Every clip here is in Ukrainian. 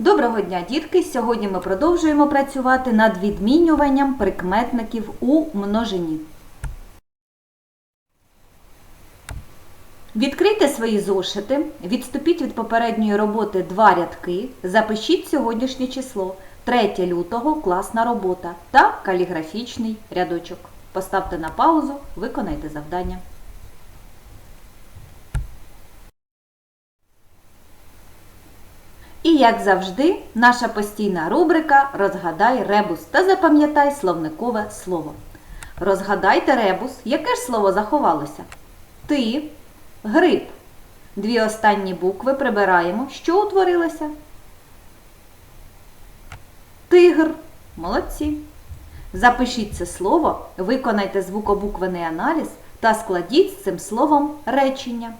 Доброго дня, дітки! Сьогодні ми продовжуємо працювати над відмінюванням прикметників у множині. Відкрийте свої зошити, відступіть від попередньої роботи два рядки, запишіть сьогоднішнє число 3 лютого класна робота та каліграфічний рядочок. Поставте на паузу, виконайте завдання. І, як завжди, наша постійна рубрика Розгадай ребус та запам'ятай словникове слово. Розгадайте ребус, яке ж слово заховалося? Ти, гриб. Дві останні букви прибираємо. Що утворилося? Тигр. Молодці. Запишіть це слово, виконайте звукобуквений аналіз та складіть з цим словом речення.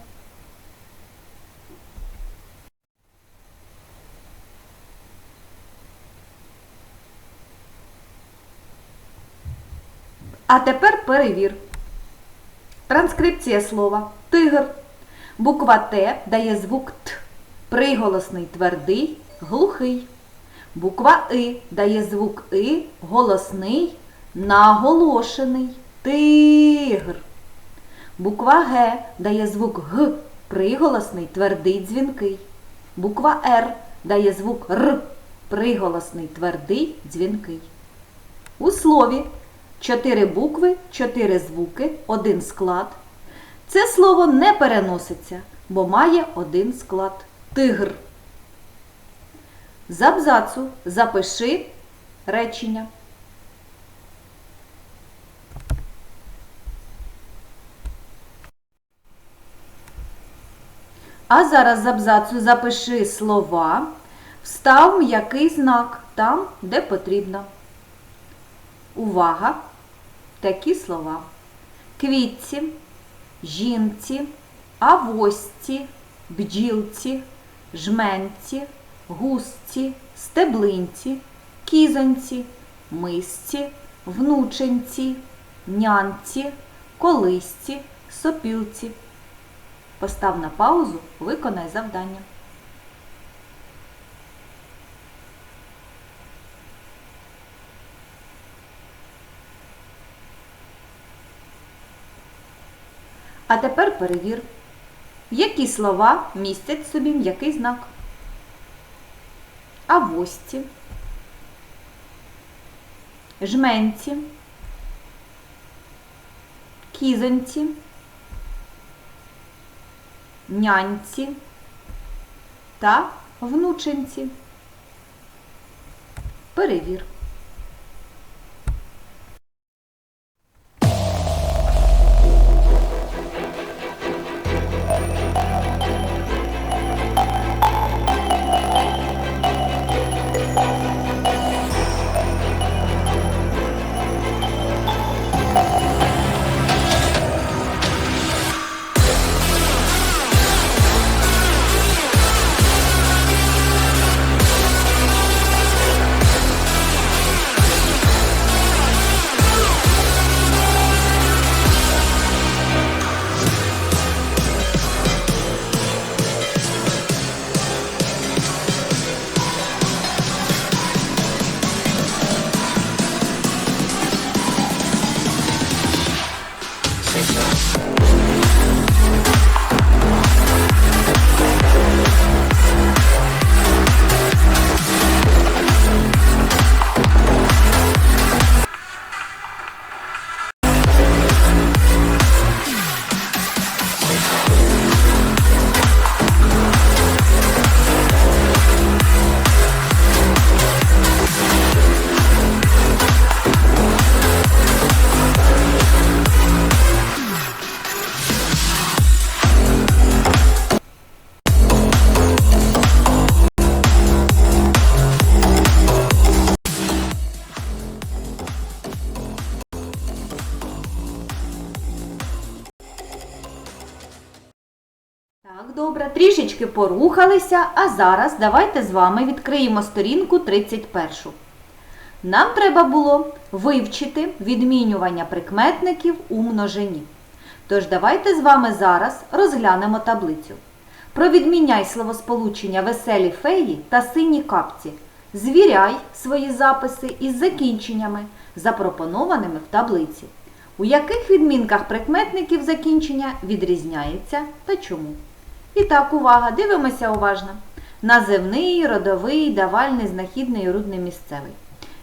А тепер перевір. Транскрипція слова тигр. Буква Т дає звук Т. Приголосний твердий, глухий. Буква И дає звук И, голосний, наголошений. Тигр. Буква Г дає звук Г, приголосний, твердий, дзвінкий. Буква Р дає звук Р, приголосний, твердий, дзвінкий. У слові чотири букви, чотири звуки, один склад. Це слово не переноситься, бо має один склад тигр. З абзацу запиши речення. А зараз з абзацу запиши слова, встав м'який знак там, де потрібно. Увага! Такі слова. Квітці, жінці, авосці, бджілці, жменці, гусці, стеблинці, кізонці, мисці, внученці, нянці, колисці, сопілці. Постав на паузу, виконай завдання. А тепер перевір, які слова містять собі м'який знак. Авості, жменці, кізонці, няньці та внученці. Перевір. Трішечки порухалися, а зараз давайте з вами відкриємо сторінку 31. Нам треба було вивчити відмінювання прикметників у множині. Тож давайте з вами зараз розглянемо таблицю. Провідміняй словосполучення веселі феї та сині капці. Звіряй свої записи із закінченнями, запропонованими в таблиці. У яких відмінках прикметників закінчення відрізняється та чому? І так, увага, дивимося уважно. Називний, родовий, давальний, знахідний, рудний, місцевий.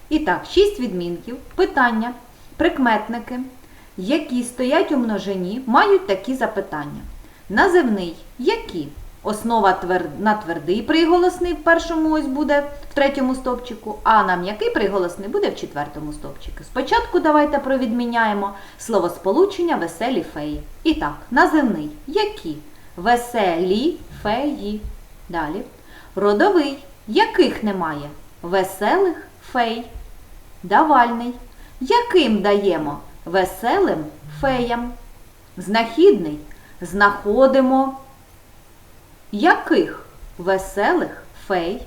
І так, шість відмінків, питання, прикметники, які стоять у множині, мають такі запитання. Називний які? Основа твер... на твердий приголосний в першому ось буде в третьому стовпчику, а на м'який приголосний буде в четвертому стовпчику. Спочатку давайте провідміняємо словосполучення веселі феї. І так, називний які? Веселі феї. Далі. Родовий, яких немає? Веселих фей. Давальний. Яким даємо? Веселим феям. Знахідний. Знаходимо. Яких? Веселих фей.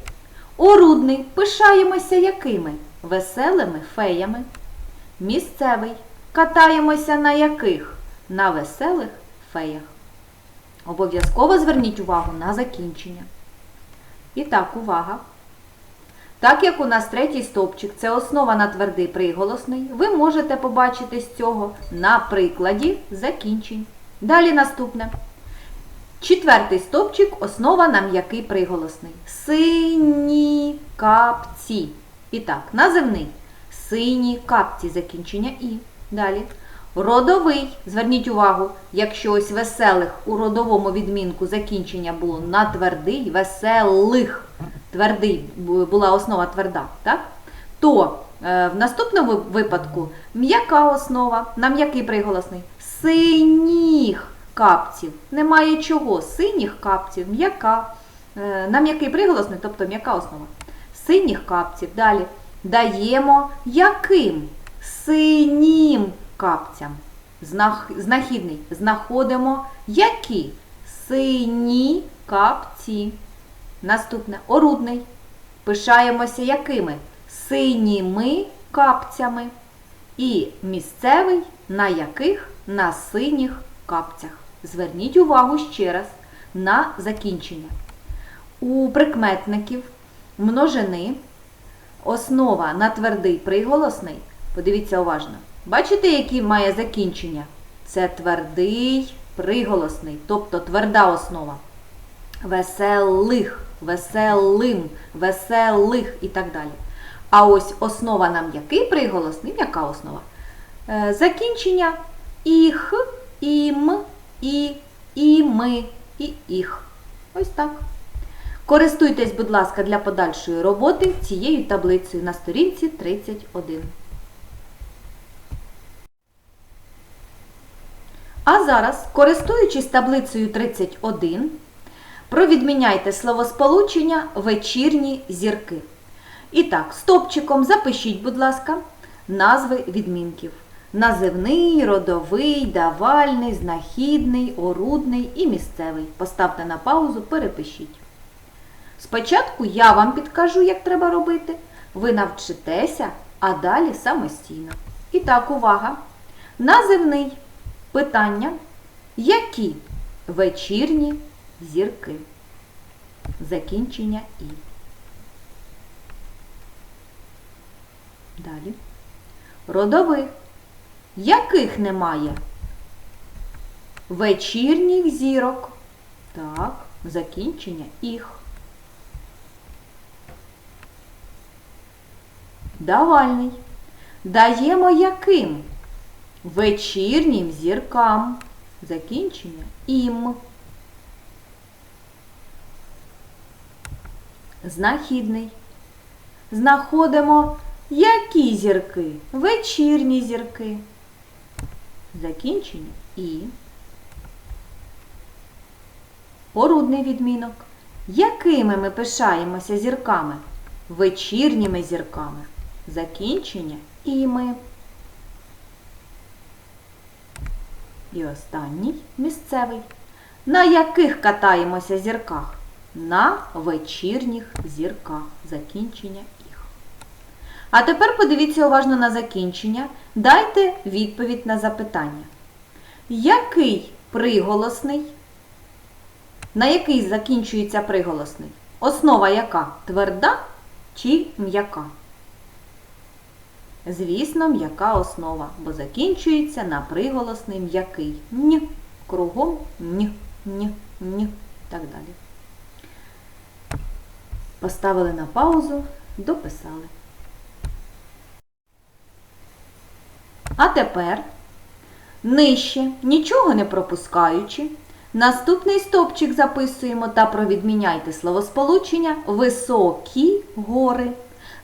Орудний. Пишаємося якими? Веселими феями. Місцевий. Катаємося на яких? На веселих феях. Обов'язково зверніть увагу на закінчення. І так, увага. Так як у нас третій стовпчик це основа на твердий приголосний, ви можете побачити з цього на прикладі закінчень. Далі наступне. Четвертий стовпчик основа на м'який приголосний. Сині капці. І так, називний. Сині капці закінчення і. Далі. Родовий. Зверніть увагу, якщо ось веселих у родовому відмінку закінчення було на твердий, веселих. Твердий була основа тверда, так? то е, в наступному випадку м'яка основа, на м'який приголосний. Синіх капців. Немає чого. Синіх капців, м'яка. Е, на м'який приголосний, тобто м'яка основа. Синіх капців. Далі. Даємо яким? Синім капцям. Знах... Знахідний. Знаходимо які? Сині капці. Наступне орудний. Пишаємося якими? Синіми капцями. І місцевий на яких? На синіх капцях. Зверніть увагу ще раз на закінчення. У прикметників множини основа на твердий приголосний. Подивіться уважно. Бачите, який має закінчення? Це твердий приголосний, тобто тверда основа. Веселих, веселим, веселих і так далі. А ось основа на м'який приголосний, м'яка основа. Е, закінчення іх, ім, і, і, ми, і їх. Ось так. Користуйтесь, будь ласка, для подальшої роботи цією таблицею на сторінці 31. А зараз, користуючись таблицею 31, провідміняйте словосполучення вечірні зірки. І так, стопчиком запишіть, будь ласка, назви відмінків. Називний, родовий, давальний, знахідний, орудний і місцевий. Поставте на паузу, перепишіть. Спочатку я вам підкажу, як треба робити. Ви навчитеся, а далі самостійно. І так, увага! Називний. Питання. Які вечірні зірки? Закінчення І. Далі. Родових. Яких немає? Вечірніх зірок. Так, закінчення їх. Давальний. Даємо яким? Вечірнім зіркам. Закінчення ім. Знахідний. Знаходимо які зірки? Вечірні зірки. Закінчення і. Орудний відмінок. Якими ми пишаємося зірками? Вечірніми зірками. Закінчення і ми. І останній місцевий. На яких катаємося зірках? На вечірніх зірках. Закінчення їх. А тепер подивіться уважно на закінчення. Дайте відповідь на запитання. Який приголосний На який закінчується приголосний? Основа яка? Тверда чи м'яка? Звісно, м'яка основа, бо закінчується на приголосний м'який. Н. Кругом н, н, н. Так далі. Поставили на паузу, дописали. А тепер, нижче, нічого не пропускаючи, наступний стопчик записуємо та провідміняйте словосполучення високі гори.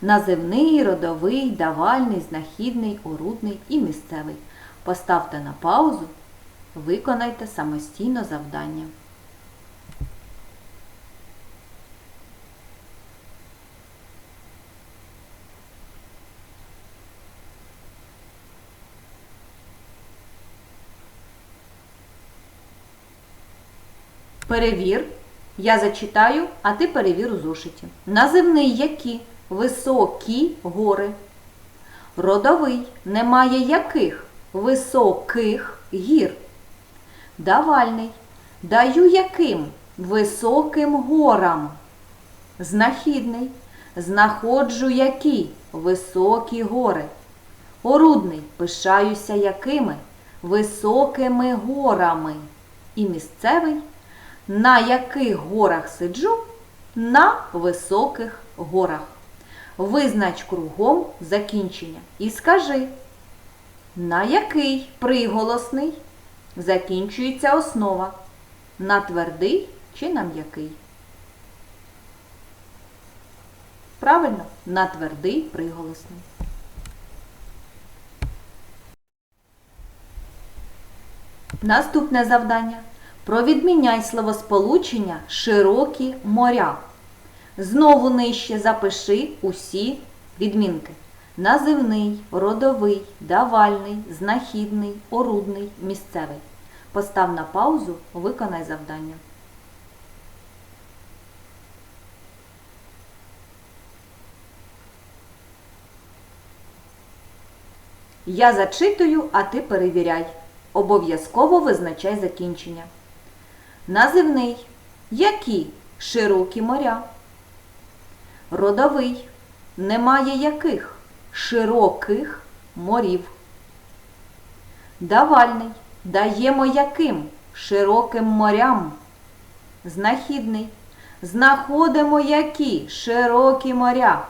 Називний, родовий, давальний, знахідний, орудний і місцевий. Поставте на паузу, виконайте самостійно завдання. Перевір. Я зачитаю, а ти перевір у зошиті. Називний які? Високі гори. Родовий немає яких? Високих гір. Давальний. Даю яким? Високим горам. Знахідний. Знаходжу які? Високі гори. Орудний. Пишаюся якими? Високими горами. І місцевий. На яких горах сиджу? На високих горах. Визнач кругом закінчення і скажи, на який приголосний закінчується основа? На твердий чи на м'який? Правильно, на твердий приголосний. Наступне завдання. Провідміняй словосполучення широкі моря. Знову нижче запиши усі відмінки. Називний, родовий, давальний, знахідний, орудний, місцевий. Постав на паузу, виконай завдання. Я зачитую, а ти перевіряй. Обов'язково визначай закінчення. Називний. Які широкі моря? Родовий. Немає яких широких морів. Давальний. Даємо яким широким морям. Знахідний. Знаходимо які широкі моря.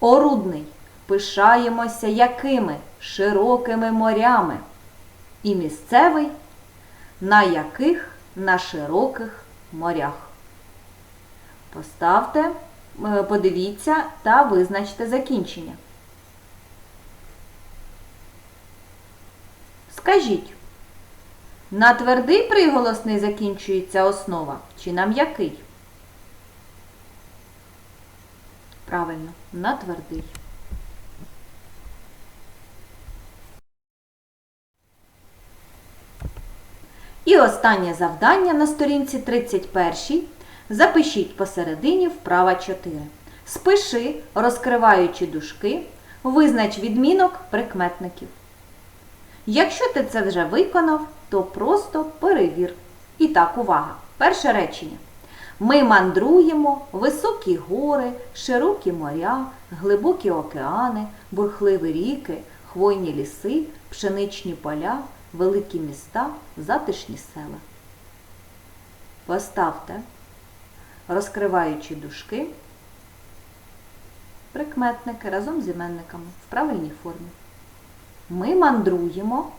Орудний. Пишаємося якими широкими морями. І місцевий, на яких на широких морях. Поставте, е, подивіться та визначте закінчення. Скажіть, на твердий приголосний закінчується основа чи на м'який? Правильно, на твердий. І останнє завдання на сторінці 31. Запишіть посередині вправа 4. Спиши, розкриваючи дужки, визнач відмінок прикметників. Якщо ти це вже виконав, то просто перевір. І так, увага! Перше речення. Ми мандруємо високі гори, широкі моря, глибокі океани, бурхливі ріки, хвойні ліси, пшеничні поля, великі міста, затишні села. Поставте, розкриваючи дужки, прикметники разом з іменниками в правильній формі. Ми мандруємо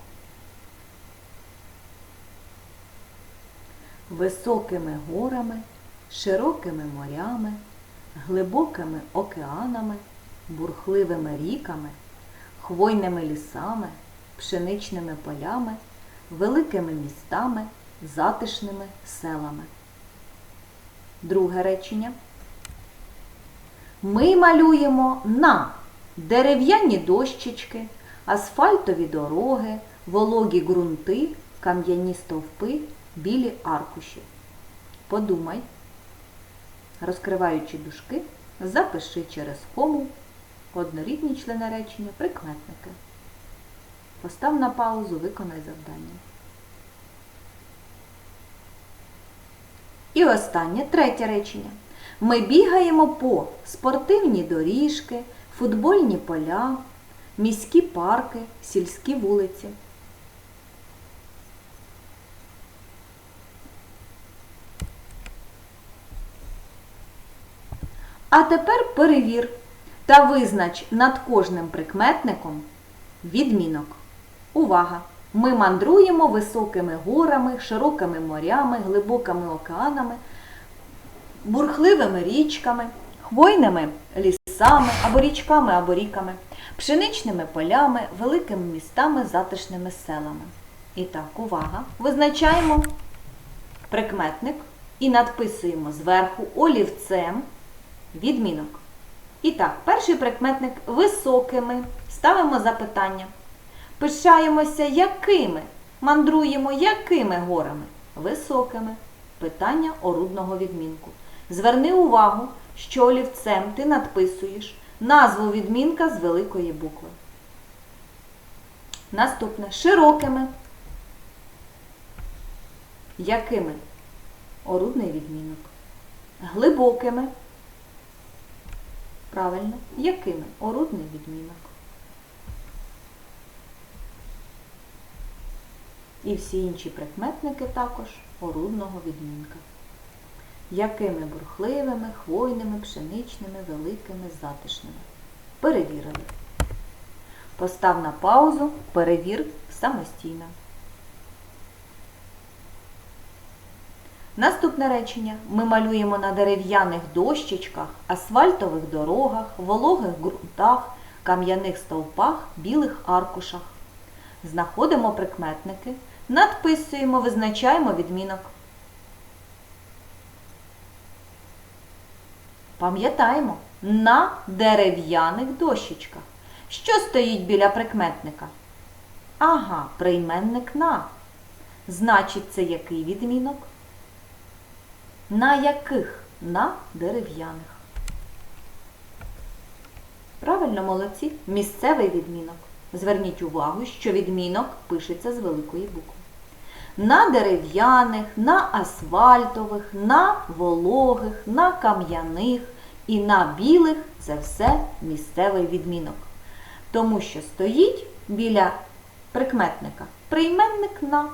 високими горами, широкими морями, глибокими океанами, бурхливими ріками, хвойними лісами, пшеничними полями, великими містами, затишними селами. Друге речення. Ми малюємо на дерев'яні дощечки, асфальтові дороги, вологі ґрунти, кам'яні стовпи, білі аркуші. Подумай, розкриваючи дужки, запиши через кому однорідні члени речення, прикметники. Постав на паузу, виконай завдання. І останнє третє речення. Ми бігаємо по спортивні доріжки, футбольні поля, міські парки, сільські вулиці. А тепер перевір та визнач над кожним прикметником відмінок. Увага! Ми мандруємо високими горами, широкими морями, глибокими океанами, бурхливими річками, хвойними лісами або річками або ріками, пшеничними полями, великими містами, затишними селами. І так, увага! Визначаємо прикметник і надписуємо зверху олівцем відмінок. І так, перший прикметник високими. Ставимо запитання. Пишаємося якими? Мандруємо якими горами? Високими. Питання орудного відмінку. Зверни увагу, що олівцем ти надписуєш назву відмінка з великої букви. Наступне широкими. Якими? Орудний відмінок. Глибокими. Правильно, якими? Орудний відмінок. І всі інші прикметники також орудного відмінка. Якими бурхливими, хвойними, пшеничними, великими, затишними. Перевірили. Постав на паузу, перевір самостійно. Наступне речення. Ми малюємо на дерев'яних дощечках, асфальтових дорогах, вологих ґрунтах, кам'яних стовпах, білих аркушах. Знаходимо прикметники, надписуємо, визначаємо відмінок. Пам'ятаємо, на дерев'яних дощечках. Що стоїть біля прикметника? Ага, прийменник на. Значить, це який відмінок? На яких? На дерев'яних. Правильно, молодці. Місцевий відмінок. Зверніть увагу, що відмінок пишеться з великої букви. На дерев'яних, на асфальтових, на вологих, на кам'яних і на білих це все місцевий відмінок. Тому що стоїть біля прикметника прийменник на.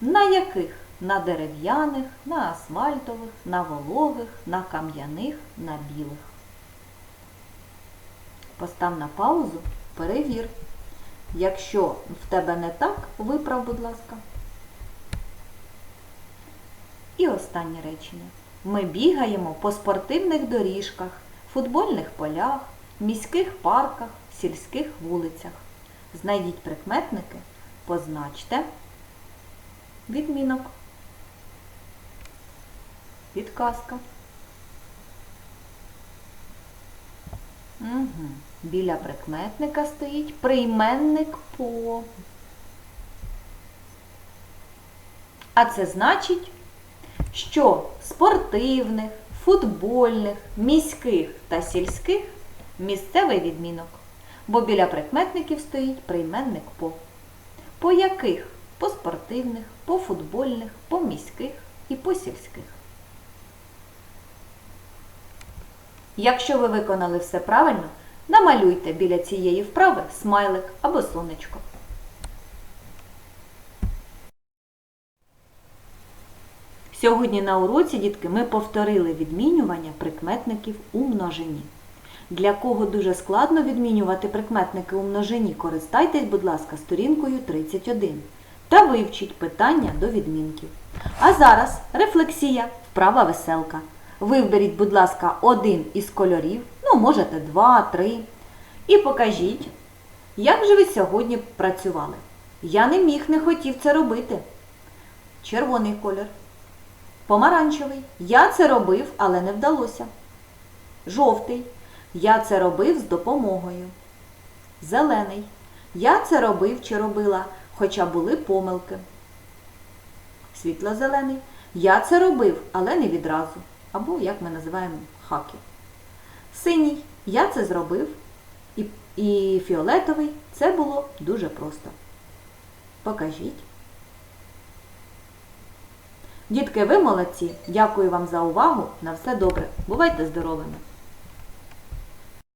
На яких? На дерев'яних, на асфальтових, на вологих, на кам'яних, на білих. Постав на паузу, перевір. Якщо в тебе не так, виправ, будь ласка. І останнє речення. Ми бігаємо по спортивних доріжках, футбольних полях, міських парках, сільських вулицях. Знайдіть прикметники, позначте відмінок. Підказка. Угу. Біля прикметника стоїть прийменник по. А це значить, що спортивних, футбольних, міських та сільських місцевий відмінок. Бо біля прикметників стоїть прийменник по. По яких? По спортивних, по футбольних, по міських і по сільських. Якщо ви виконали все правильно, намалюйте біля цієї вправи смайлик або сонечко. Сьогодні на уроці, дітки, ми повторили відмінювання прикметників у множині. Для кого дуже складно відмінювати прикметники у множині, користайтесь, будь ласка, сторінкою 31 та вивчіть питання до відмінків. А зараз рефлексія, вправа веселка. Виберіть, будь ласка, один із кольорів, ну, можете два, три. І покажіть, як же ви сьогодні працювали. Я не міг, не хотів це робити. Червоний колір. Помаранчевий. Я це робив, але не вдалося. Жовтий. Я це робив з допомогою. Зелений. Я це робив чи робила, хоча були помилки. Світло-зелений. Я це робив, але не відразу. Або, як ми називаємо, хаки. Синій. Я це зробив. І, і фіолетовий. Це було дуже просто. Покажіть. Дітки, ви молодці. Дякую вам за увагу. На все добре. Бувайте здоровими!